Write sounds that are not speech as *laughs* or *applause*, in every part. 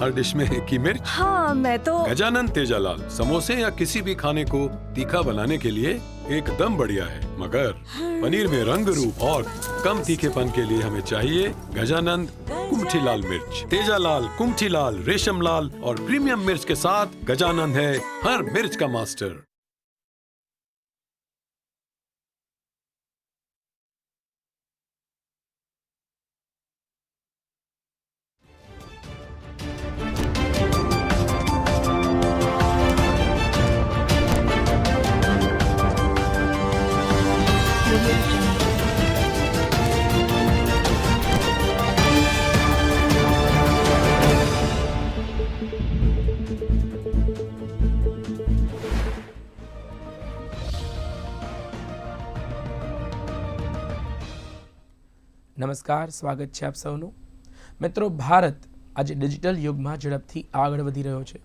हर dish में एक ही मिर्च हाँ मैं तो गजानन तेजालाल समोसे या किसी भी खाने को तीखा बनाने के लिए एकदम बढ़िया है। मगर पनीर में रंग रूप और कम तीखेपन के लिए हमें चाहिए गजानंद कुमठी लाल मिर्च। तेजालाल कुमठी लाल रेशम लाल और प्रीमियम मिर्च के साथ गजानंद है हर मिर्च का मास्टर। નમસ્કાર, સ્વાગત છે આપ સૌનું. મિત્રો, ભારત આજે ડિજિટલ યુગમાં ઝડપથી આગળ વધી રહ્યો છે.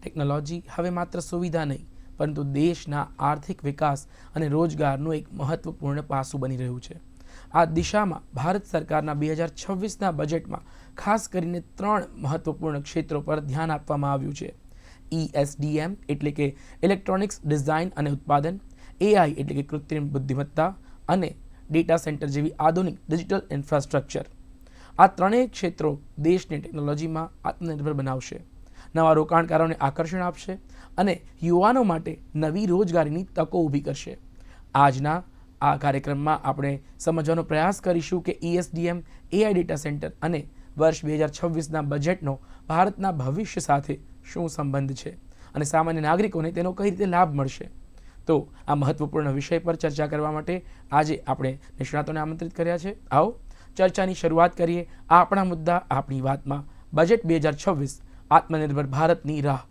ટેકનોલોજી હવે માત્ર સુવિધા નહીં, પરંતુ દેશના આર્થિક વિકાસ અને રોજગારનું એક મહત્વપૂર્ણ પાસું બની રહ્યું છે. આ દિશામાં ભારત સરકારના બે હજાર છવ્વીસના બજેટમાં ખાસ કરીને ત્રણ મહત્વપૂર્ણ ક્ષેત્રો પર ધ્યાન આપવામાં આવ્યું છે. ઈએસડીએમ એટલે કે ઇલેક્ટ્રોનિક્સ ડિઝાઇન અને ઉત્પાદન એઆઈ એટલે કે કૃત્રિમ બુદ્ધિમત્તા અને ડેટા સેન્ટર જેવી આધુનિક ડિજિટલ ઇન્ફ્રાસ્ટ્રક્ચર. આ ત્રણેય ક્ષેત્રો દેશને ટેકનોલોજીમાં આત્મનિર્ભર બનાવશે. નવા રોકાણકારોને આકર્ષણ આપશે અને યુવાનો માટે નવી રોજગારીની તકો ઊભી કરશે. આજના આ કાર્યક્રમમાં આપણે સમજવાનો પ્રયાસ કરીશું કે ઈએસડીએમ એઆઈ ડેટા સેન્ટર અને વર્ષ બે હજાર છવ્વીસના બજેટનો ભારતના ભવિષ્ય સાથે શું સંબંધ છે અને સામાન્ય નાગરિકોને તેનો કઈ રીતે લાભ મળશે. તો આ મહત્વપૂર્ણ વિષય પર ચર્ચા કરવા માટે આજે આપણે નિષ્ણાતોને આમંત્રિત કર્યા છે. આવો, ચર્ચાની શરૂઆત કરીએ આપણા મુદ્દા આપણી વાતમાં. બજેટ બે હજાર છવ્વીસ, આત્મનિર્ભર ભારતની રાહ.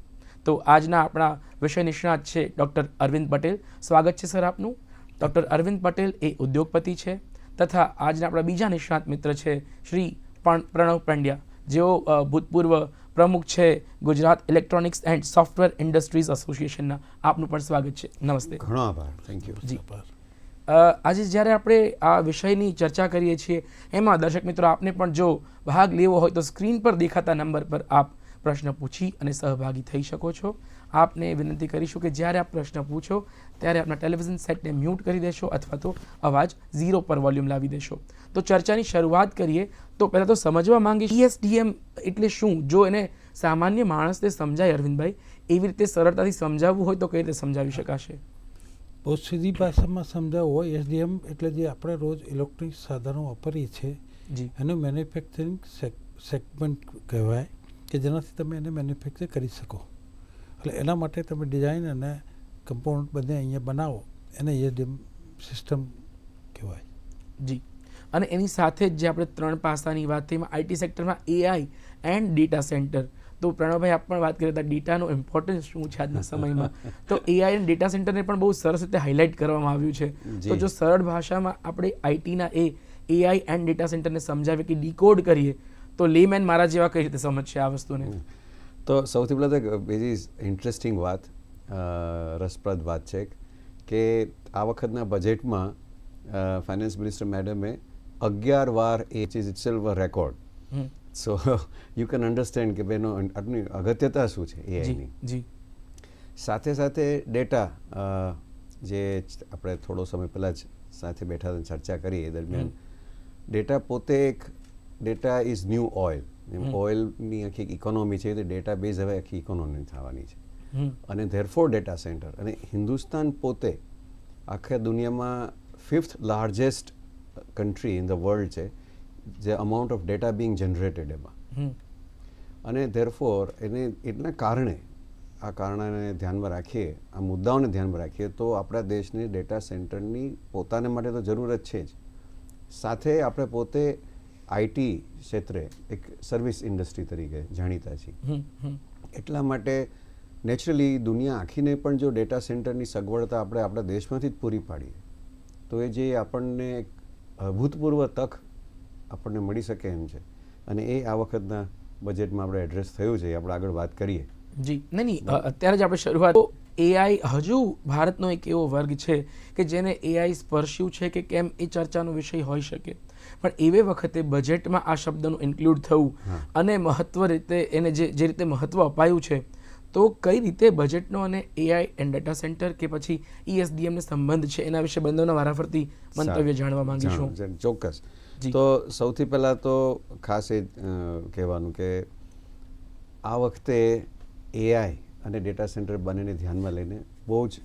તો આજના આપણા વિષય નિષ્ણાત છે ડૉક્ટર અરવિંદ પટેલ. સ્વાગત છે સર આપનું. ડૉક્ટર અરવિંદ પટેલ એ ઉદ્યોગપતિ છે તથા આજના આપણા બીજા નિષ્ણાત મિત્ર છે શ્રી પણ પ્રણવ પંડ્યા. જેઓ ભૂતપૂર્વ પ્રમુખ છે Gujarat electronics and software industries એસોસિએશનના. આપનું પણ સ્વાગત છે. નમસ્તે. ઘણો આભાર. થેન્ક યુ જી. અ, આજે જ્યારે આપણે આ વિષયની ચર્ચા કરીએ છીએ એમાં દર્શક મિત્રો આપને પણ જો ભાગ લેવો હોય તો સ્ક્રીન પર દેખાતા નંબર પર આપ પ્રશ્ન પૂછી અને સહભાગી થઈ શકો છો. આપને વિનંતી કરીશું કે જ્યારે આપ પ્રશ્ન પૂછો ત્યારે આપના ટેલિવિઝન સેટને મ્યુટ કરી દેશો અથવા તો અવાજ ઝીરો પર વોલ્યુમ લાવી દેશો. તો ચર્ચાની શરૂઆત કરીએ તો પહેલાં તો સમજવા માંગીશ ઈએસડીએમ એટલે શું? જો એને સામાન્ય માણસને સમજાય અરવિંદભાઈ એવી રીતે સરળતાથી સમજાવવું હોય તો કઈ રીતે સમજાવી શકાશે? બહુ સીધી ભાષામાં સમજાવવું હોય એસડીએમ એટલે જે આપણે રોજ ઇલેક્ટ્રિક સાધનો વાપરીએ છીએ જી. એનું મેન્યુફેક્ચરિંગ સેગમેન્ટ કહેવાય કે જેનાથી તમે એને મેન્યુફેક્ચર કરી શકો. એટલે એના માટે તમે ડિઝાઇન અને કમ્પાઉન્ડ બધે અહીંયા બનાવો એને એ સિસ્ટમ કહેવાય. જી. અને એની સાથે જ જે આપણે ત્રણ પાસાની વાત થઈ આઈટી સેક્ટરમાં એઆઈ એન્ડ ડેટા સેન્ટર તો પ્રણવભાઈ આપ પણ વાત કરી હતા ડેટાનો ઇમ્પોર્ટન્સ શું છે આજના સમયમાં. *laughs* તો એઆઈ અને ડેટા સેન્ટરને પણ બહુ સરસ રીતે હાઇલાઇટ કરવામાં આવ્યું છે. તો જો સરળ ભાષામાં આપણે આઈટીના એ એઆઈ એન્ડ ડેટા સેન્ટરને સમજાવીએ કે ડીકોડ કરીએ તો લેમેન મારા જેવા કઈ રીતે સમજશે આ વસ્તુને? તો સૌથી પહેલાં તો એક બીજી ઇન્ટરેસ્ટિંગ વાત રસપ્રદ વાત છે કે આ વખતના બજેટમાં ફાઇનાન્સ મિનિસ્ટર મેડમે અગિયાર વાર એ cheese itself record so you can understand કે બેનો આટલી અગત્યતા શું છે એઆઈની જી સાથે સાથે ડેટા જે આપણે થોડો સમય પહેલાં જ સાથે બેઠા ચર્ચા કરી એ દરમિયાન ડેટા પોતે એક ડેટા ઇઝ ન્યૂ ઓઇલ એમ ઓઇલની આખી ઇકોનોમી છે તે ડેટા બેઝ હવે આખી ઇકોનોમી થવાની છે. અને ધેરફોર ડેટા સેન્ટર અને હિન્દુસ્તાન પોતે આખા દુનિયામાં fifth largest country in the world છે જે amount of data being generated એમાં. અને ધેરફોર એને એટલા કારણે આ કારણોને ધ્યાનમાં રાખીએ આ મુદ્દાઓને ધ્યાનમાં રાખીએ તો આપણા દેશની ડેટા સેન્ટરની પોતાને માટે તો જરૂર જ છે જ. સાથે આપણે પોતે આઈટી ક્ષેત્રે એક સર્વિસ ઇન્ડસ્ટ્રી તરીકે જાણીતા છીએ. એટલા માટે નેચરલી દુનિયા આખીને પણ જો ડેટા સેન્ટરની સગવડતા આપણે આપણા દેશમાંથી જ પૂરી પાડીએ તો એ જે આપણને એક અભૂતપૂર્વ તક આપણને મળી શકે એમ છે. અને એ આ વખતના બજેટમાં આપણે એડ્રેસ થયું છે આપણે આગળ વાત કરીએ. જી. નહીં નહીં અત્યારે જ આપણે શરૂઆત એઆઈ હજુ ભારતનો એક એવો વર્ગ છે કે જેને એઆઈ સ્પર્શ્યું છે કે કેમ એ ચર્ચાનો વિષય હોઈ શકે. પણ એવે વખતે બજેટમાં આ શબ્દનું ઇન્ક્લુડ થવું અને મહત્વ રીતે એને જે જે રીતે મહત્વ અપાયું છે તો કઈ રીતે બજેટનો અને એઆઈ એન્ડ ડેટા સેન્ટર કે પછી E ઈએસડીએમ ને સંબંધ છે એના વિશે બંનેના વારાફરતી મંતવ્ય જાણવા માંગીશું. ચોક્કસ. તો સૌથી પહેલાં તો ખાસ એ કહેવાનું કે આ વખતે એઆઈ અને ડેટા સેન્ટર બંનેને ધ્યાનમાં લઈને બહુ જ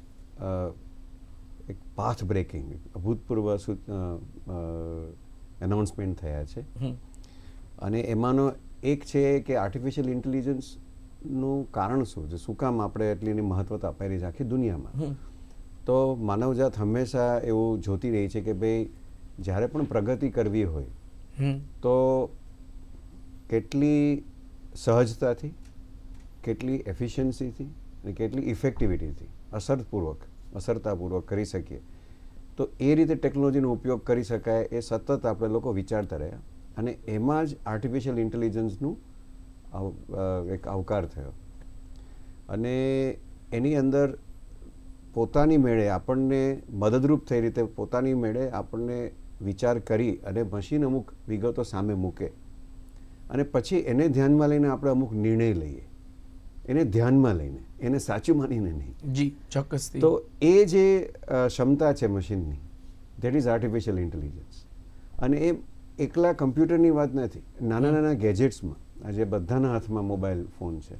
એક પાથ બ્રેકિંગ અભૂતપૂર્વ એનાઉન્સમેન્ટ થયા છે. અને એમાંનો એક છે કે આર્ટિફિશિયલ ઇન્ટેલિજન્સનું કારણ શું છે? શું કામ આપણે એટલી એની મહત્વતા અપાઈ રહી છે આખી દુનિયામાં? તો માનવજાત હંમેશા એવું જોતી રહી છે કે ભાઈ જ્યારે પણ પ્રગતિ કરવી હોય તો કેટલી સહજતાથી કેટલી એફિશિયન્સીથી અને કેટલી ઇફેક્ટિવિટીથી અસરપૂર્વક અસરતાપૂર્વક કરી શકીએ. તો એ રીતે ટેકનોલોજીનો ઉપયોગ કરી શકાય એ સતત આપણે લોકો વિચારતા રહ્યા અને એમાં જ આર્ટિફિશિયલ ઇન્ટેલિજન્સનું એક આવકાર થયો. અને એની અંદર પોતાની મેળે આપણને મદદરૂપ થઈ રીતે પોતાની મેળે આપણને વિચાર કરી અને મશીન અમુક વિગતો સામે મૂકે. અને પછી એને ધ્યાનમાં લઈને આપણે અમુક નિર્ણય લઈએ. એને ધ્યાનમાં લઈને એને સાચું માનીને નહીં. જી ચોક્કસ તો એ જે ક્ષમતા છે મશીનની ધેટ ઇઝ આર્ટિફિશિયલ ઇન્ટેલિજન્સ અને એ એકલા કમ્પ્યુટરની વાત નથી નાના નાના ગેજેટ્સમાં આજે બધાના હાથમાં મોબાઈલ ફોન છે.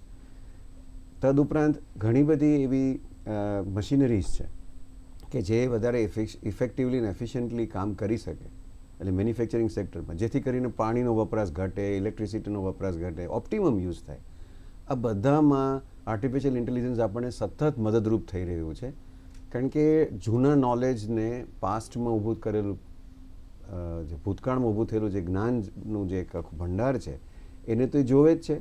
તદુપરાંત ઘણી બધી એવી મશીનરીઝ છે કે જે વધારે ઇફેક્ટિવલી અને એફિશિયન્ટલી કામ કરી શકે. એટલે મેન્યુફેક્ચરિંગ સેક્ટરમાં જેથી કરીને પાણીનો વપરાશ ઘટે ઇલેક્ટ્રિસિટીનો વપરાશ ઘટે ઓપ્ટિમમ યુઝ થાય. આ બધામાં આર્ટિફિશિયલ ઇન્ટેલિજન્સ આપણને સતત મદદરૂપ થઈ રહ્યું છે. કારણ કે જૂના નોલેજને પાસ્ટમાં ઊભું કરેલું જે ભૂતકાળમાં ઊભું થયેલું જે જ્ઞાનનું જે એક ભંડાર છે, એને તો એ જોવે જ છે.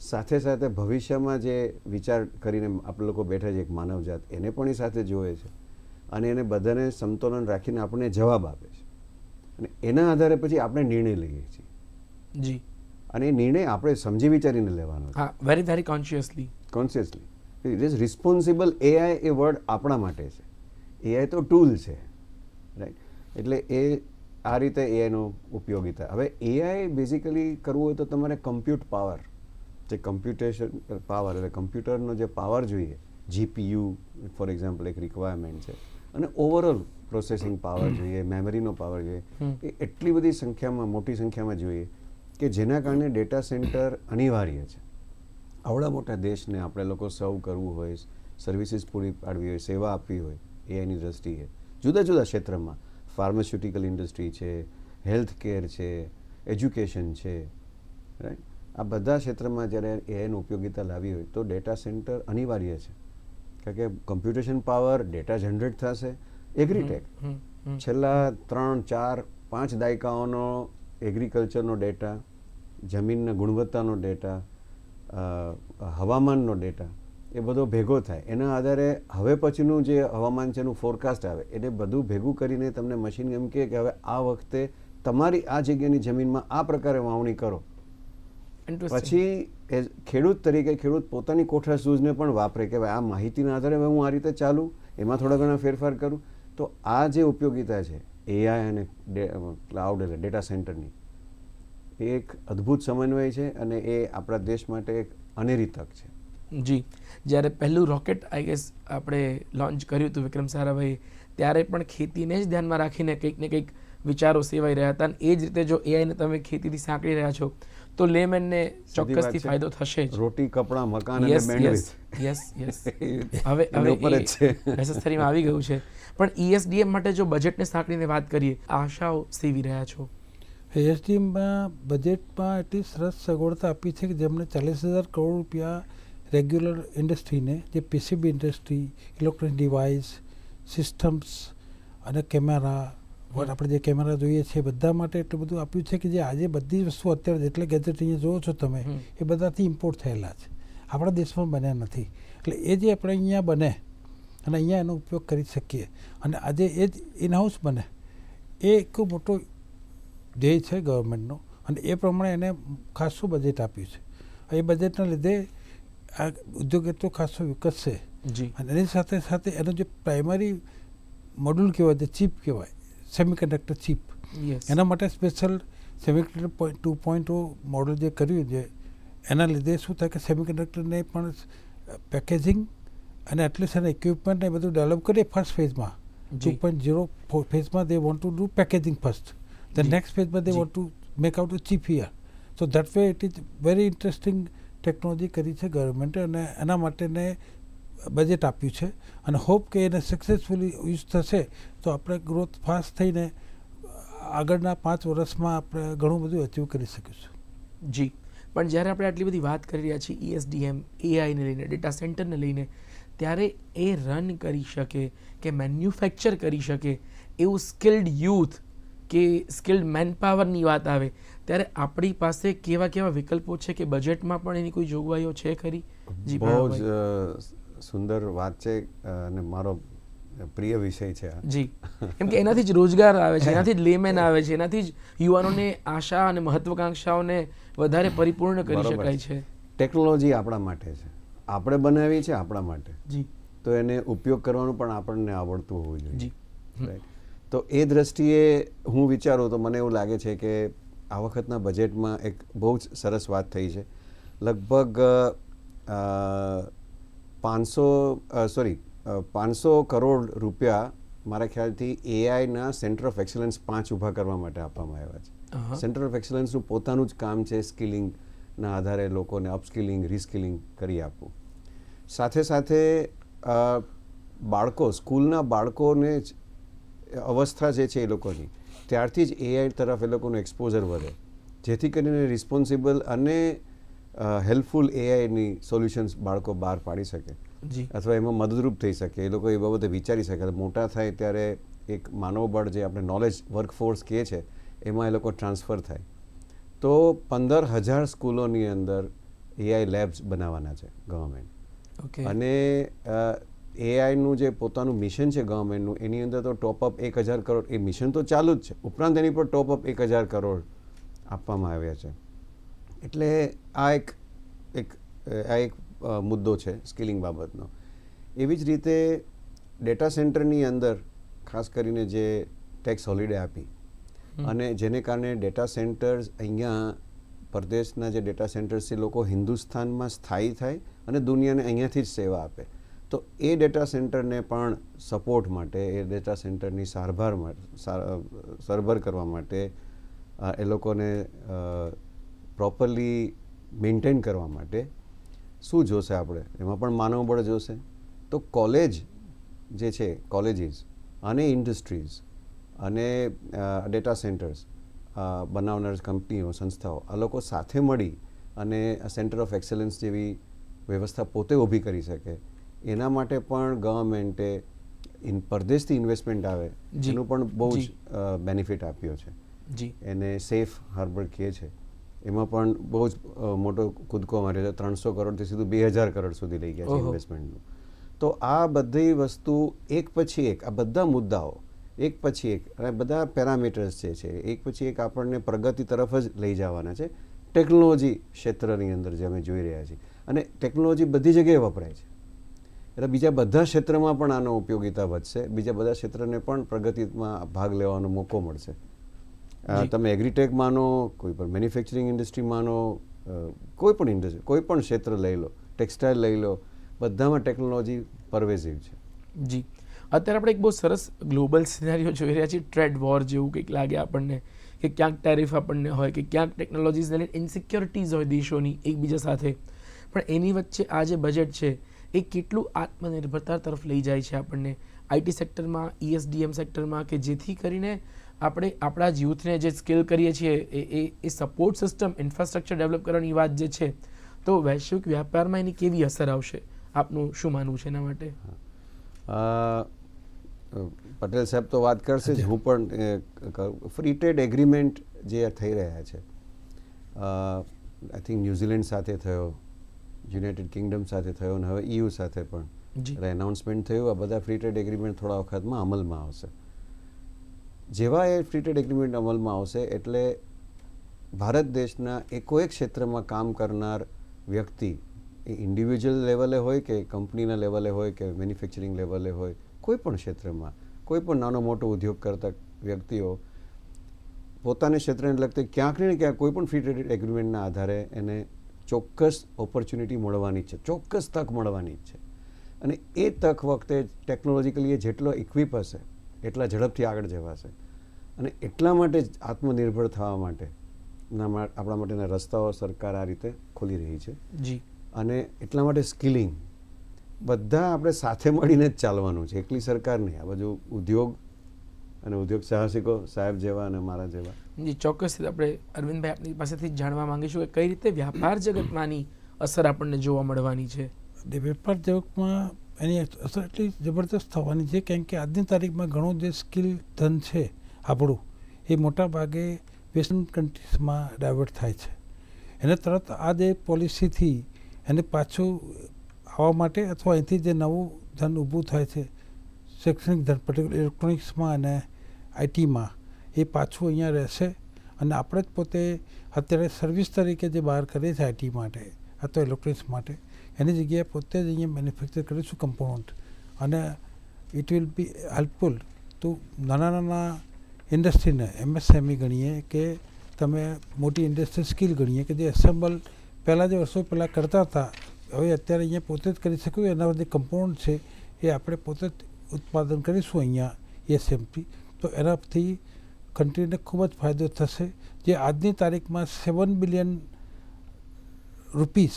સાથે સાથે ભવિષ્યમાં જે વિચાર કરીને આપણે લોકો બેઠા છે એક માનવજાત, એને પણ એ સાથે જોવે છે. અને એને બધાને સમતોલન રાખીને આપણને જવાબ આપે છે. અને એના આધારે પછી આપણે નિર્ણય લઈએ છીએ. જી. અને એ નિર્ણય આપણે સમજી વિચારીને લેવાનો હા very very consciously consciously it is responsible AI A word આપણા માટે છે. એઆઈ તો ટૂલ છે. રાઈટ એટલે એ આ રીતે એઆઈનો ઉપયોગિતા. હવે એઆઈ બેઝિકલી કરવું હોય તો તમારે કમ્પ્યુટ પાવર જે કમ્પ્યુટેશન પાવર એટલે કમ્પ્યુટરનો જે પાવર જોઈએ. જીપીયુ ફોર એક્ઝામ્પલ એક રિક્વાયરમેન્ટ છે. અને ઓવરઓલ પ્રોસેસિંગ પાવર જોઈએ મેમરીનો પાવર જોઈએ. એ એટલી બધી સંખ્યામાં મોટી સંખ્યામાં જોઈએ કે જેના કારણે ડેટા સેન્ટર અનિવાર્ય છે. આવડા મોટા દેશને આપણે લોકો સર્વ કરવું હોય સર્વિસીસ પૂરી પાડવી હોય સેવા આપવી હોય એઆઈની દ્રષ્ટિએ. જુદા જુદા ક્ષેત્રમાં. ફાર્માસ્યુટિકલ ઇન્ડસ્ટ્રી છે હેલ્થ કેર છે એજ્યુકેશન છે રાઈટ આ બધા ક્ષેત્રમાં જ્યારે એઆઈનો ઉપયોગિતા લાવી હોય તો ડેટા સેન્ટર અનિવાર્ય છે. કારણ કે કમ્પ્યુટેશન પાવર ડેટા જનરેટ થશે. એગ્રીટેક. છેલ્લા ત્રણ ચાર પાંચ દાયકાઓનો એગ્રીકલ્ચરનો ડેટા જમીનના ગુણવત્તાનો ડેટા હવામાનનો ડેટા એ બધો ભેગો થાય. એના આધારે હવે પછીનું જે હવામાન છે એનું ફોરકાસ્ટ આવે એને બધું ભેગું કરીને તમને મશીન એમ કહે કે હવે આ વખતે તમારી આ જગ્યાની જમીનમાં આ પ્રકારે વાવણી કરો. પછી એઝ ખેડૂત તરીકે ખેડૂત પોતાની કોઠા શૂઝને પણ વાપરે કે ભાઈ આ માહિતીના આધારે હું આ રીતે ચાલું એમાં થોડા ઘણા ફેરફાર કરું. તો આ જે ઉપયોગિતા છે એઆઈ અને ક્લાઉડ એટલે ડેટા સેન્ટરની એ એક અદ્ભુત સમન્વય છે અને એ આપણા દેશ માટે એક અનેરી તક છે. જી. જ્યારે પહેલું રોકેટ આઈ ગેસ આપણે લોન્ચ કર્યું હતું વિક્રમ સારાભાઈ ત્યારે પણ ખેતીને જ ધ્યાનમાં રાખીને કંઈક ને કંઈક વિચારો સેવાઈ રહ્યા હતા અને એ જ રીતે જો એઆઈને તમે ખેતીથી સાંકળી રહ્યા છો તો લેમેનને ચોક્કસથી. ફાયદો થશે જ. રોટી કપડાં મકાન અને yes yes bandwidth yes yes હવે હવે નેસેસરીમાં આવી ગયું છે. પણ E ઈએસડીએમ માટે જો બજેટને સાંકળીને વાત કરીએ આશાઓ સેવી રહ્યા છો? એસડીએમમાં બજેટમાં એટલી સરસ સગવડતા આપી છે કે જેમણે ચાલીસ હજાર કરોડ રૂપિયા રેગ્યુલર ઇન્ડસ્ટ્રીને જે PCB industry electronic device systems અને કેમેરા આપણે જે કેમેરા જોઈએ છે બધા માટે એટલું બધું આપ્યું છે કે જે આજે બધી વસ્તુ અત્યારે જેટલે ગેજેટ અહીંયા જોવો છો તમે એ બધાથી ઇમ્પોર્ટ થયેલા છે. આપણા દેશમાં બન્યા નથી. એટલે એ જે આપણે અહીંયા બને અને અહીંયા એનો ઉપયોગ કરી શકીએ. અને આજે એ જ ઇનહાઉસ બને. એ એક મોટો ધ્યેય છે ગવર્મેન્ટનો અને એ પ્રમાણે એને ખાસું બજેટ આપ્યું છે. એ બજેટના લીધે આ ઉદ્યોગ એટલો ખાસો વિકસશે. જી. અને એની સાથે સાથે એનો જે પ્રાઇમરી મોડ્યુલ કહેવાય જે ચીપ કહેવાય સેમિકન્ડક્ટર ચીપ એના માટે special semiconductor point two point model જે કર્યું છે એના લીધે શું થાય કે સેમિકન્ડક્ટરને પણ પેકેજિંગ અને એટલીસ્ટ એના ઇક્વિપમેન્ટ ને બધું ડેવલપ કરીએ ફર્સ્ટ ફેઝમાં ટુ પોઈન્ટ ઝીરો ફેઝમાં they want to do packaging first the next ફેઝમાં they want to make out a chip here so that way it is very interesting technology કરી છે ગવર્મેન્ટે અને એના માટેને બજેટ આપ્યું છે. અને હોપ કે એને સક્સેસફુલી યુઝ થશે તો આપણે ગ્રોથ ફાસ્ટ થઈને આગળના પાંચ વર્ષમાં આપણે ઘણું બધું અચીવ કરી શકીશું. જી. પણ જ્યારે આપણે આટલી બધી વાત કરી રહ્યા છીએ E ઈએસડીએમ એઆઈને લઈને ડેટા સેન્ટરને લઈને ત્યારે એ રન કરી શકે કે મેન્યુફેક્ચર કરી શકે એવું સ્કિલ્ડ યુથ કે સ્કિલ્ડ મેનપાવરની વાત આવે. ત્યારે આપણી પાસે કેવા કેવા વિકલ્પો છે કે બજેટમાં પણ એની કોઈ જોગવાઈઓ છે ખરી? જી બહુ જ સુંદર વાત છે અને મારો પ્રિય વિષય છે જી. કેમ કે એનાથી જ રોજગાર આવે છે એનાથી જ લેમેન આવે છે એનાથી જ યુવાનોને આશા અને મહત્વકાંક્ષાઓને વધારે પરિપૂર્ણ કરી શકાય. છે. ટેકનોલોજી આપણા માટે છે. આપણે બનાવી છે આપણા માટે. જી. તો એને ઉપયોગ કરવાનું પણ આપણને આવડતું હોવું જોઈએ. જી. તો એ દ્રષ્ટિએ હું વિચારું તો મને એવું લાગે છે કે આ વખતના બજેટમાં એક બહુ જ સરસ વાત થઈ છે. લગભગ પાંચસો સોરી પાંચસો કરોડ રૂપિયા મારા ખ્યાલથી એઆઈના સેન્ટર ઓફ એક્સલન્સ પાંચ ઊભા કરવા માટે આપવામાં આવ્યા છે. સેન્ટર ઓફ એક્સલન્સનું પોતાનું જ કામ છે સ્કિલિંગના આધારે લોકોને અપસ્કિલિંગ રિસ્કિલિંગ કરી આપવું. સાથે સાથે બાળકો સ્કૂલના બાળકોને જ અવસ્થા જે છે એ લોકોની ત્યારથી જ એઆઈ તરફ એ લોકોનું એક્સપોઝર વધે. જેથી કરીને રિસ્પોન્સિબલ અને હેલ્પફુલ એઆઈની સોલ્યુશન્સ બાળકો બહાર પાડી શકે. અથવા એમાં મદદરૂપ થઈ શકે. એ લોકો એ બાબતે વિચારી શકે. મોટા થાય ત્યારે એક માનવબળ જે આપણે નોલેજ વર્કફોર્સ કહે છે એમાં એ લોકો ટ્રાન્સફર થાય. તો પંદર હજાર સ્કૂલોની અંદર એઆઈ લેબ્સ બનાવવાના છે ગવર્મેન્ટ ઓકે. અને એઆઈનું જે પોતાનું મિશન છે ગવર્મેન્ટનું એની અંદર તો ટોપઅપ એક હજાર કરોડ એ મિશન તો ચાલુ જ છે. ઉપરાંત એની પર ટોપઅપ એક હજાર કરોડ આપવામાં આવ્યા છે. એટલે આ એક એક આ એક મુદ્દો છે સ્કિલિંગ બાબતનો. એવી જ રીતે ડેટા સેન્ટરની અંદર ખાસ કરીને જે ટેક્સ હોલિડે આપી. અને જેને કારણે ડેટા સેન્ટર્સ અહીંયા પરદેશના જે ડેટા સેન્ટર્સ છે, લોકો હિન્દુસ્તાનમાં સ્થાયી થાય અને દુનિયાને અહીંયાથી જ સેવા આપે. તો એ ડેટા સેન્ટરને પણ સપોર્ટ માટે, એ ડેટા સેન્ટરની સારભાર સરભર કરવા માટે એ લોકોને પ્રોપરલી મેન્ટેન કરવા માટે શું જોશે આપણે? એમાં પણ માનવબળ જોશે. તો કોલેજ જે છે કોલેજીસ અને ઇન્ડસ્ટ્રીઝ અને ડેટા સેન્ટર્સ બનાવનાર કંપનીઓ સંસ્થાઓ આ લોકો સાથે મળી અને સેન્ટર ઓફ એક્સેલન્સ જેવી વ્યવસ્થા પોતે ઊભી કરી શકે. એના માટે પણ ગવર્મેન્ટે ઇન પરદેશથી ઇન્વેસ્ટમેન્ટ આવે જેનું એનું પણ બહુ જ બેનિફિટ આપ્યો છે. જી. એને સેફ હાર્બર કહે છે. એમાં પણ બહુ જ મોટો કૂદકો માર્યો છે. ત્રણસો કરોડથી સીધું બે હજાર કરોડ સુધી લઈ ગયા છે. ઇન્વેસ્ટમેન્ટનું તો આ બધી વસ્તુ એક પછી એક આ બધા મુદ્દાઓ એક પછી એક અને બધા પેરામીટર્સ જે છે એક પછી એક આપણને પ્રગતિ તરફ જ લઈ જવાના છે ટેકનોલોજી ક્ષેત્રની અંદર જે અમે જોઈ રહ્યા છીએ. અને ટેકનોલોજી બધી જગ્યાએ વપરાય છે. એટલે બીજા બધા ક્ષેત્રમાં પણ આનો ઉપયોગિતા વધશે બીજા બધા ક્ષેત્રને પણ પ્રગતિમાં ભાગ લેવાનો મોકો મળશે. તમે એગ્રીટેક માનો કોઈ પણ મેન્યુફેક્ચરિંગ ઇન્ડસ્ટ્રી માનો કોઈ પણ ઇન્ડસ્ટ્રી કોઈ પણ ક્ષેત્ર લઈ લો ટેક્સટાઇલ લઈ લો બધામાં ટેકનોલોજી પરવેઝિવ છે. જી. અત્યારે આપણે એક બહુ સરસ ગ્લોબલ સિનારીઓ જોઈ રહ્યા છીએ. ટ્રેડ વોર જેવું કંઈક લાગે આપણને, કે ક્યાંક ટેરિફ આપણને હોય, કે ક્યાંક ટેકનોલોજીઝને લઈને ઇન્સિક્યોરિટીઝ હોય દેશોની એકબીજા સાથે. પણ એની વચ્ચે આ જે બજેટ છે, એ કેટલું આત્મનિર્ભરતા તરફ લઈ જાય છે આપણને? આઈટી સેક્ટરમાં ઈએસડીએમ સેક્ટરમાં કે જેથી કરીને આપણે આપણા જ યુથને જે સ્કિલ કરીએ છીએ, એ એ એ સપોર્ટ સિસ્ટમ ઇન્ફ્રાસ્ટ્રક્ચર ડેવલપ કરવાની વાત જે છે, તો વૈશ્વિક વ્યાપારમાં એની કેવી અસર આવશે? આપનું શું માનવું છે એના માટે? પટેલ સાહેબ તો વાત કરશે જ. હું પણ ફ્રી ટ્રેડ એગ્રીમેન્ટ જે થઈ રહ્યા છે આઈ થિંક ન્યૂઝીલેન્ડ સાથે થયો યુનાઇટેડ કિંગડમ સાથે થયો અને હવે ઈયુ સાથે પણ. એટલે એનાઉન્સમેન્ટ થયું આ બધા ફ્રી ટ્રેડ એગ્રીમેન્ટ થોડા વખતમાં અમલમાં આવશે. જેવા એ ફ્રી ટ્રેડ એગ્રીમેન્ટ અમલમાં આવશે એટલે ભારત દેશના એકોએક ક્ષેત્રમાં કામ કરનાર વ્યક્તિ એ ઇન્ડિવિજ્યુઅલ લેવલે હોય કે કંપનીના લેવલે હોય કે મેન્યુફેક્ચરિંગ લેવલે હોય કોઈ પણ ક્ષેત્રમાં કોઈ પણ નાનો મોટો ઉદ્યોગ કરતા વ્યક્તિઓ પોતાના ક્ષેત્રને લગતી ક્યાંક ને ક્યાંક કોઈ પણ ફ્રી ટ્રેડ એગ્રીમેન્ટના આધારે એને ચોક્કસ ઓપોર્ચ્યુનિટી મળવાની જ છે ચોક્કસ તક મળવાની જ છે. અને એ તક વખતે ટેકનોલોજીકલી એ જેટલો ઇક્વિપ હશે એટલા ઝડપથી આગળ જવાશે. અને એટલા માટે જ આત્મનિર્ભર થવા માટે આપણા માટેના રસ્તાઓ સરકાર આ રીતે ખોલી રહી છે. જી. અને એટલા માટે સ્કિલિંગ બધા આપણે સાથે મળીને જ ચાલવાનું છે. એકલી સરકાર નહીં. આ બાજુ ઉદ્યોગ અને ઉદ્યોગ સાહસિકો સાહેબ જેવા અને મારા જેવા. જી ચોક્કસ આપણે અરવિંદભાઈ આપની પાસેથી જ જાણવા માંગીશું કે કઈ રીતે વ્યાપાર જગતમાંની અસર આપણને જોવા મળવાની છે? એટલે વેપાર જગતમાં એની અસર એટલી જબરદસ્ત થવાની છે કેમ કે આજની તારીખમાં ઘણું જે સ્કિલ ધન છે આપણું એ મોટા ભાગે વેસ્ટર્ન કન્ટ્રીઝમાં ડાયવર્ટ થાય છે. એને તરત આ જે પોલિસીથી એને પાછું આવવા માટે અથવા અહીંથી જે નવું ધન ઊભું થાય છે, શૈક્ષણિક ધન પર્ટિક્યુલર ઇલેક્ટ્રોનિક્સમાં અને આઈટીમાં એ પાછું અહીંયા રહેશે. અને આપણે જ પોતે અત્યારે સર્વિસ તરીકે જે બહાર કરીએ છીએ આઈટી માટે, અથવા ઇલેક્ટ્રોનિક્સ માટે, એની જગ્યાએ પોતે જ અહીંયા મેન્યુફેક્ચર કરીશું કમ્પોનન્ટ અને ઇટ વિલ બી હેલ્પફુલ તો નાના નાના ઇન્ડસ્ટ્રીને એમએસએમઈ ગણીએ કે તમે મોટી ઇન્ડસ્ટ્રી સ્કિલ ગણીએ કે જે એસેમ્બલ પહેલાં જે વર્ષો પહેલાં કરતા હતા હવે અત્યારે અહીંયા પોતે જ કરી શકું એના બધી કમ્પાઉન્ડ છે, એ આપણે પોતે જ ઉત્પાદન કરીશું અહીંયા એસએમથી તો એનાથી કન્ટ્રીને ખૂબ જ ફાયદો થશે. જે આજની તારીખમાં સેવન બિલિયન રૂપીસ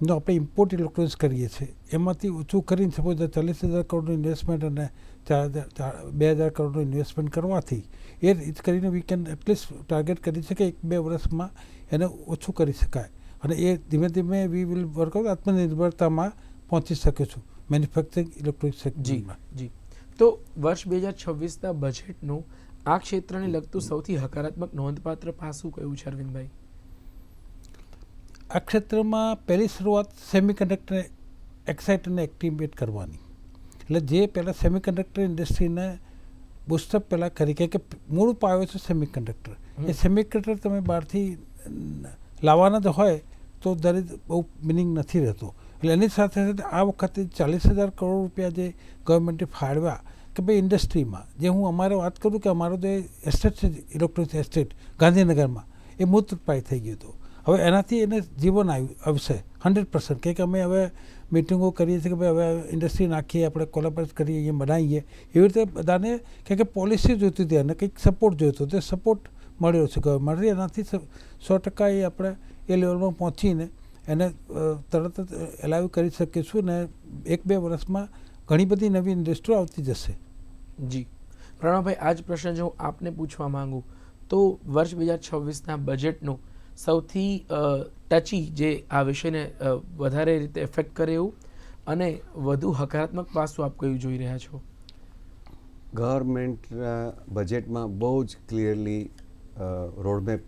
નો આપણે ઇમ્પોર્ટ ઇલેક્ટ્રોનિક્સ કરીએ છીએ. એમાંથી ઓછું કરીને સપોઝ ચાલીસ હજાર કરોડનું ઇન્વેસ્ટમેન્ટ અને ચાર હજાર બે હજાર કરોડનું ઇન્વેસ્ટમેન્ટ કરવાથી, એ રીત કરીને વી કેન એટલીસ્ટ ટાર્ગેટ કરી શકે એક બે વર્ષમાં એને ઓછું કરી શકાય. અને એ ધીમે ધીમે વી વિલ વર્કઆઉટ આત્મનિર્ભરતામાં પહોંચી શકે છું મેન્યુફેક્ચરિંગ ઇલેક્ટ્રોનિક સેક્ટરમાં જી તો વર્ષ બે હજાર છવ્વીસના બજેટનું આ ક્ષેત્રને લગતું સૌથી હકારાત્મક નોંધપાત્ર પાસું કયું છે અરવિંદભાઈ? આ ક્ષેત્રમાં પહેલી શરૂઆત સેમિકન્ડક્ટર એક્સાઇટ અને એક્ટિવેટ કરવાની. એટલે જે પહેલાં સેમિકન્ડક્ટર ઇન્ડસ્ટ્રીને બુસ્ટઅપ પહેલાં કરી કે કે મૂળ પાયો છે સેમિકન્ડક્ટર. એ સેમિકન્ડક્ટર તમે બહારથી લાવવાના જ હોય, તો દરેક બહુ મિનિંગ નથી રહેતો. એટલે એની સાથે સાથે આ વખતે ચાલીસ હજાર કરોડ રૂપિયા જે ગવર્મેન્ટે ફાળવ્યા, કે ભાઈ ઇન્ડસ્ટ્રીમાં જે હું અમારે વાત કરું કે અમારો જે એસ્ટેટ છે ઇલેક્ટ્રોનિક એસ્ટેટ ગાંધીનગરમાં, એ મૂર્તપાય થઈ ગયું હતું. હવે એનાથી એને જીવન આવ્યું આવશે હંડ્રેડ પર્સન્ટ કે અમે હવે મિટિંગો કરીએ છીએ કે ભાઈ હવે ઇન્ડસ્ટ્રી નાખીએ, આપણે કોલેબરેટ કરીએ, અહીંયા બનાવીએ. એવી રીતે બધાને કે પોલિસી જોઈતી હતી અને કંઈક સપોર્ટ જોઈતો તે સપોર્ટ મળ્યો છે. ગવર્મેન્ટ એનાથી સો ટકા એ આપણે એ લેવલમાં પહોંચીને એને તરત જ એલાવ કરી શકીશું ને એક બે વર્ષમાં ઘણી બધી નવી ઇન્ડસ્ટ્રીઓ આવતી જશે. જી. પ્રણવભાઈ આ જ પ્રશ્ન જો હું આપને પૂછવા માંગુ તો વર્ષ બે હજાર છવ્વીસના બજેટનું સૌથી ટચી જે આ વિષયને વધારે રીતે એફેક્ટ કરે એવું અને વધુ હકારાત્મક પાસું આપ કયું જોઈ રહ્યા છો? ગવર્મેન્ટના બજેટમાં બહુ જ ક્લિયરલી રોડમેપ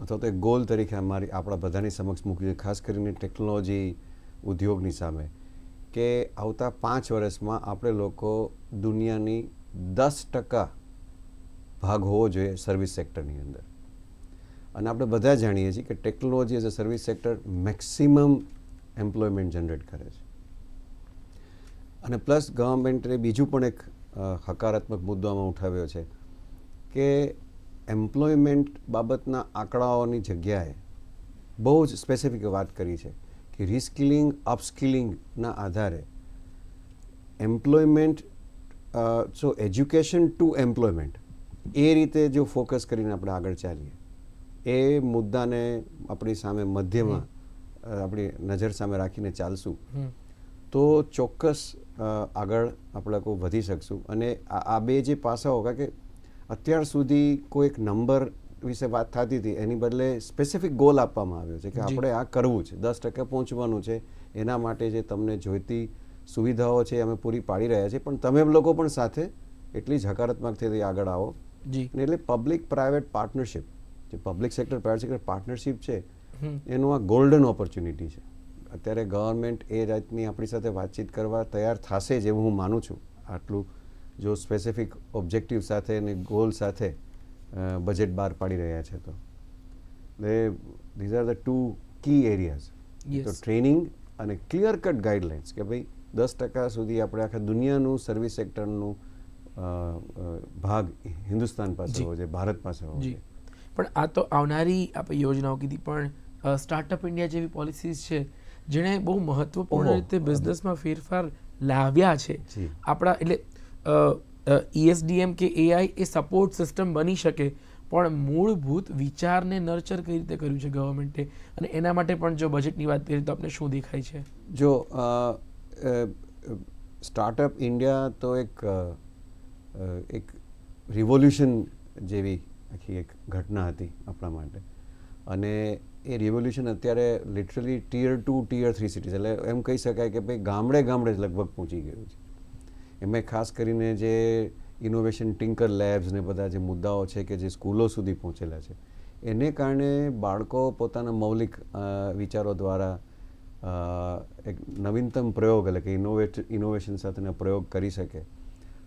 અથવા તો એક ગોલ તરીકે અમારી, આપણા બધાની સમક્ષ મૂકીએ ખાસ કરીને ટેકનોલોજી ઉદ્યોગની સામે, કે આવતા પાંચ વર્ષમાં આપણે લોકો દુનિયાની દસ ટકા ભાગ હોવો જોઈએ સર્વિસ સેક્ટરની અંદર. અને આપણે બધા જાણીએ છીએ કે technology as a service sector maximum employment generate કરે છે. અને પ્લસ ગવર્મેન્ટે બીજું પણ એક હકારાત્મક મુદ્દો આમાં ઉઠાવ્યો છે કે એમ્પ્લોયમેન્ટ બાબતના આંકડાઓની જગ્યાએ બહુ જ સ્પેસિફિક વાત કરી છે કે રિસ્કિલિંગ અપસ્કિલિંગના આધારે employment so education to employment એ રીતે જો ફોકસ કરીને આપણે આગળ ચાલીએ એ મુદ્દાને આપણી સામે મધ્યમાં આપણી નજર સામે રાખીને ચાલશું તો ચોક્કસ આગળ આપણે લોકો વધી શકશું. અને આ બે જે પાસાઓ કે અત્યાર સુધી કોઈ એક નંબર વિશે વાત થતી હતી એની બદલે સ્પેસિફિક ગોલ આપવામાં આવ્યો છે કે આપણે આ કરવું છે. દસ ટકા પહોંચવાનું છે. એના માટે જે તમને જોઈતી સુવિધાઓ છે અમે પૂરી પાડી રહ્યા છીએ. પણ તમે લોકો પણ સાથે એટલી જ હકારાત્મકથી આગળ આવો. જી. એટલે પબ્લિક પ્રાઇવેટ પાર્ટનરશિપ જે public sector private sector partnership છે એનું આ ગોલ્ડન ઓપોર્ચ્યુનિટી છે. અત્યારે ગવર્મેન્ટ એ જાતની આપણી સાથે વાતચીત કરવા તૈયાર થશે જ એવું હું માનું છું. આટલું જો સ્પેસિફિક ઓબ્જેક્ટિવ સાથે અને ગોલ સાથે બજેટ બહાર પાડી રહ્યા છે તો. These are the two key areas તો ટ્રેનિંગ અને ક્લિયર કટ ગાઈડલાઇન્સ કે ભાઈ દસ ટકા સુધી આપણે આખા દુનિયાનું સર્વિસ સેક્ટરનું ભાગ હિન્દુસ્તાન પાસે. હોવો જોઈએ ભારત પાસે હોવો જોઈએ. પણ આ તો આવનારી આપણે યોજનાઓ કીધી પણ સ્ટાર્ટઅપ ઇન્ડિયા જેવી પોલિસીઝ છે જેણે બહુ મહત્વપૂર્ણ રીતે બિઝનેસમાં ફેરફાર લાવ્યા છે. આપણા એટલે ઈએસડીએમ કે એઆઈ એ સપોર્ટ સિસ્ટમ બની શકે, પણ મૂળભૂત વિચારને નર્ચર કઈ રીતે કર્યું છે ગવર્મેન્ટે અને એના માટે પણ જો બજેટની વાત કરીએ તો આપણે શું દેખાય છે? જો સ્ટાર્ટઅપ ઇન્ડિયા તો એક એક રિવોલ્યુશન જેવી આખી એક ઘટના હતી આપણા માટે. અને એ રિવોલ્યુશન અત્યારે literally tier two tier three cities એટલે એમ કહી શકાય કે ભાઈ ગામડે ગામડે જ લગભગ પહોંચી ગયું છે. એમાં ખાસ કરીને જે ઇનોવેશન ટિંકર લેબ્સ ને બધા જે મુદ્દાઓ છે કે જે સ્કૂલો સુધી પહોંચેલા છે, એને કારણે બાળકો પોતાના મૌલિક વિચારો દ્વારા એક નવીનતમ પ્રયોગ એટલે કે ઇનોવેટ ઇનોવેશન સાથેના પ્રયોગ કરી શકે.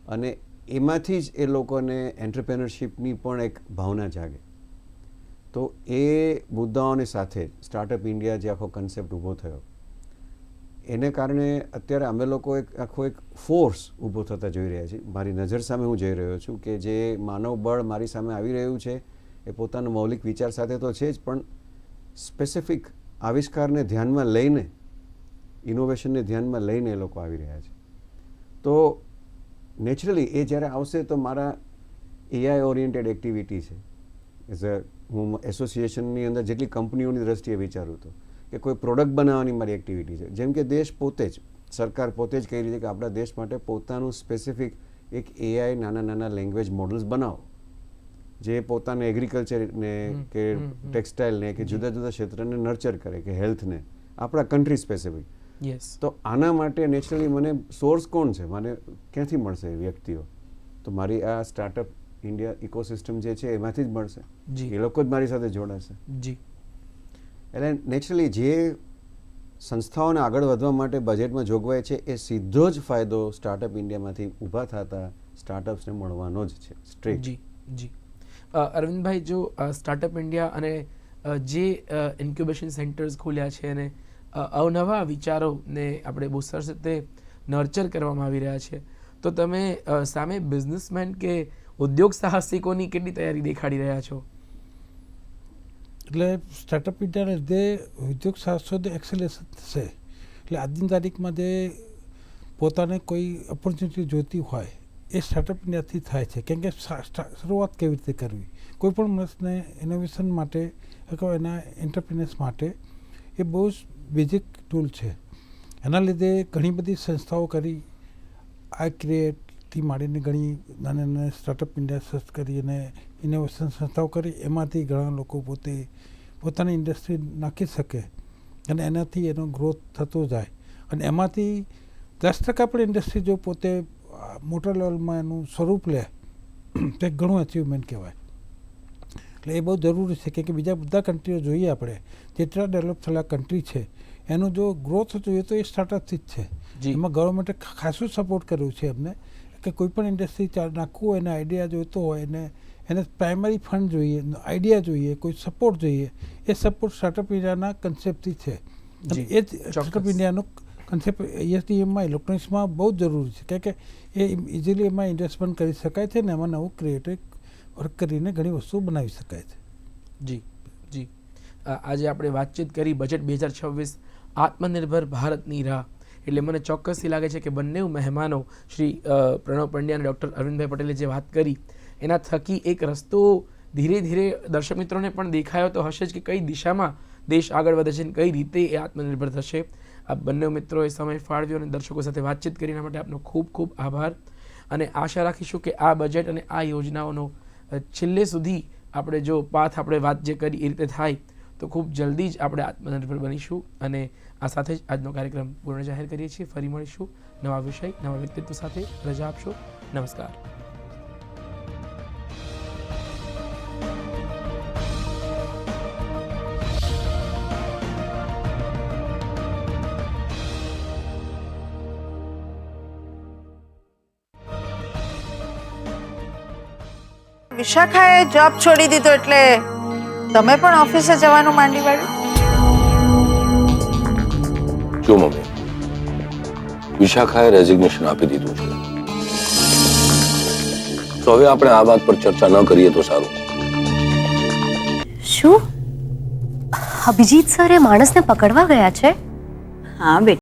અને એમાંથી જ એ લોકોને એન્ટરપ્રેનરશીપની પણ એક ભાવના જાગે. તો એ મુદ્દાઓની સાથે સ્ટાર્ટઅપ ઇન્ડિયા જે આખો કન્સેપ્ટ ઊભો થયો એને કારણે અત્યારે અમે લોકો એક આખો એક ફોર્સ ઊભો થતા જોઈ રહ્યા છીએ મારી નજર સામે હું જઈ રહ્યો છું કે જે માનવ બળ મારી સામે આવી રહ્યું છે, એ પોતાનો મૌલિક વિચાર સાથે તો છે જ, પણ સ્પેસિફિક આવિષ્કારને ધ્યાનમાં લઈને ઇનોવેશનને ધ્યાનમાં લઈને એ લોકો આવી રહ્યા છે. તો નેચરલી એ જ્યારે આવશે તો મારા એઆઈ ઓરિએન્ટેડ એક્ટિવિટી છે. એઝ અ હું એસોસિએશનની અંદર જેટલી કંપનીઓની દ્રષ્ટિએ વિચારું તો. કે કોઈ પ્રોડક્ટ બનાવવાની મારી એક્ટિવિટી છે. જેમ કે દેશ પોતે જ સરકાર પોતે જ કહી રહી છે કે આપણા દેશ માટે પોતાનું સ્પેસિફિક એક એઆઈ નાના નાના લેંગ્વેજ મોડલ્સ બનાવો. જે પોતાને એગ્રીકલ્ચરને કે. ટેક્સટાઇલને કે જુદા જુદા ક્ષેત્રને નર્ચર કરે કે હેલ્થને આપણા કન્ટ્રી સ્પેસિફિક યસ તો આના માટે નેચરલી મને સોર્સ કોણ છે? મને ક્યાંથી મળશે વ્યક્તિઓ? તો મારી આ સ્ટાર્ટઅપ ઇન્ડિયા ઇકોસિસ્ટમ જે છે એમાંથી જ મળશે. એ લોકો જ મારી સાથે જોડાશે. જી. એટલે નેચરલી જે સંસ્થાઓને આગળ વધવા માટે બજેટમાં જોગવાઈ છે, એ સીધો જ ફાયદો સ્ટાર્ટઅપ ઇન્ડિયામાંથી ઊભા થતા સ્ટાર્ટઅપ્સને મળવાનો જ છે સ્ટ્રેટ જી જી. અરવિંદભાઈ, જો સ્ટાર્ટઅપ ઇન્ડિયા અને જે ઇન્ક્યુબેશન સેન્ટર્સ ખોલ્યા છે અને અવનવા વિચારોને આપણે બહુ સરસ રીતે નર્ચર કરવામાં આવી રહ્યા છે, તો તમે સામે બિઝનેસમેન કે ઉદ્યોગ સાહસિકોની કેટલી તૈયારી દેખાડી રહ્યા છો? એટલે સ્ટાર્ટઅપ ઇન્ડિયાને લીધે ઉદ્યોગ સાહસો એક્સેલેશન થશે એટલે આજની તારીખમાં જે પોતાને કોઈ ઓપોર્ચ્યુનિટી જોઈતી હોય, એ સ્ટાર્ટઅપ ઇન્ડિયાથી થાય છે. કેમ કે શરૂઆત કેવી રીતે કરવી? કોઈ પણ માણસને ઇનોવેશન માટે અથવા એના એન્ટરપ્રિનર્સ માટે એ બહુ જ બેઝિક ટૂલ છે. એના લીધે ઘણી બધી સંસ્થાઓ કરી, આ ક્રિએટથી માંડીને ઘણી નાના નાના સ્ટાર્ટઅપ ઇન્ડિયા સર્ચ કરી અને ઇનોવેશન સંસ્થાઓ કરી એમાંથી ઘણા લોકો પોતે પોતાની ઇન્ડસ્ટ્રી નાખી શકે અને એનાથી એનો ગ્રોથ થતો જાય. અને એમાંથી દસ ટકા પણ ઇન્ડસ્ટ્રી જો પોતે મોટા લેવલમાં એનું સ્વરૂપ લે તો એક ઘણું અચીવમેન્ટ કહેવાય. એટલે એ બહુ જરૂરી છે કેમ કે બીજા બધા કન્ટ્રીઓ જોઈએ આપણે જેટલા ડેવલપ થયેલા કન્ટ્રી છે એનો જો ગ્રોથ જોઈએ તો એ સ્ટાર્ટઅપથી જ છે. એમાં ગવર્મેન્ટે ખાસું સપોર્ટ કર્યું છે એમને કે કોઈ પણ ઇન્ડસ્ટ્રી નાખવું હોય એને આઈડિયા જોઈતો હોય એને એને પ્રાઇમરી ફંડ જોઈએ આઈડિયા જોઈએ કોઈ સપોર્ટ જોઈએ એ સપોર્ટ સ્ટાર્ટઅપ ઇન્ડિયાના કન્સેપ્ટથી છે. અને જી, એ જ સ્ટાર્ટઅપ. ઇન્ડિયાનો કન્સેપ્ટ એસડીએમમાં ઇલેક્ટ્રોનિક્સમાં બહુ જ જરૂરી છે. કારણ કે એ ઇઝીલી એમાં ઇન્વેસ્ટમેન્ટ કરી શકાય છે ને એમાં નવું ક્રિએટિવ વર્ક કરીને ઘણી વસ્તુઓ બનાવી શકાય છે. જી જી. આજે આપણે વાતચીત કરી બજેટ બે હજાર છવ્વીસ આત્મનિર્ભર ભારતની રાહ. એટલે મને ચોક્કસથી લાગે છે કે બંને મહેમાનો શ્રી પ્રણવ પંડ્યા અને ડૉક્ટર અરવિંદભાઈ પટેલે જે વાત કરી એના થકી એક રસ્તો ધીરે ધીરે દર્શક મિત્રોને પણ દેખાયો તો હશે જ કે કઈ દિશામાં દેશ આગળ વધે છે અને કઈ રીતે એ આત્મનિર્ભર થશે. આ બંને મિત્રોએ સમય ફાળવ્યો અને દર્શકો સાથે વાતચીત કરી માટે આપનો ખૂબ ખૂબ આભાર. અને આશા રાખીશું કે આ બજેટ અને આ યોજનાઓનો છેલ્લે સુધી આપણે જો પાથ આપણે વાત જે કરી એ રીતે થાય, તો ખૂબ જલ્દી જ આપણે આત્મનિર્ભર બનીશું. અને આ સાથે જ આજનો કાર્યક્રમ પૂર્ણ જાહેર કરીએ છીએ. ફરી મળીશું. નવા વિષય, નવા વ્યક્તિત્વ સાથે રજા આપશો. નમસ્કાર. વિશાખાએ જોબ છોડી દીધો એટલે તમે પણ ઓફિસે જવાનું માંડી વાળ્યું જો મમ્મી વિશાખાએ રેઝિગ્નેશન આપી દીધું છે. તો હવે આપણે આ વાત પર ચર્ચા ન કરીએ તો સારું. શું? અભિજીત સર એ માણસને પકડવા ગયા છે? હા બેટા.